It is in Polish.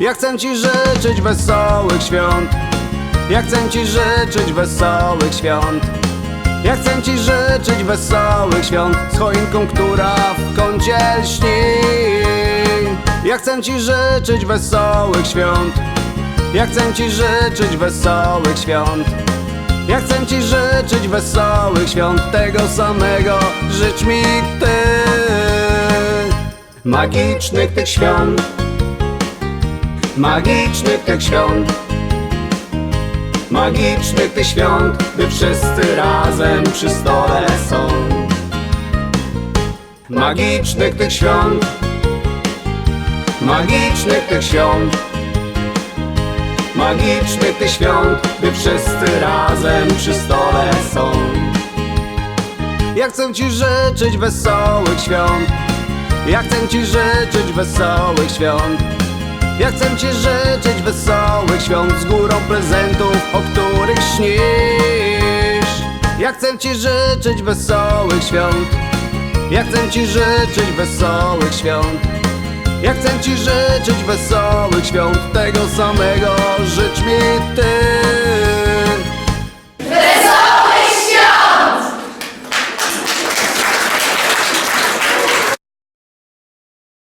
Ja chcę ci życzyć wesołych świąt. Ja chcę ci życzyć wesołych świąt. Ja chcę ci życzyć wesołych świąt Z choinką, która w kącie lśni. Ja chcę ci życzyć wesołych świąt. Ja chcę ci życzyć wesołych świąt. Ja chcę ci życzyć wesołych świąt. Tego samego życz mi ty. Magicznych tych świąt Magicznych tych świąt. Magicznych tych świąt Gdy wszyscy razem przy stole są. Magicznych tych świąt. Magicznych tych świąt. Magicznych tych świąt Gdy wszyscy razem przy stole są. Ja chcę ci życzyć wesołych świąt. Ja chcę ci życzyć wesołych świąt Ja chcę ci życzyć wesołych świąt Z górą prezentów, o których śnisz. Ja chcę ci życzyć wesołych świąt. Ja chcę ci życzyć wesołych świąt. Ja chcę ci życzyć wesołych świąt Tego samego ty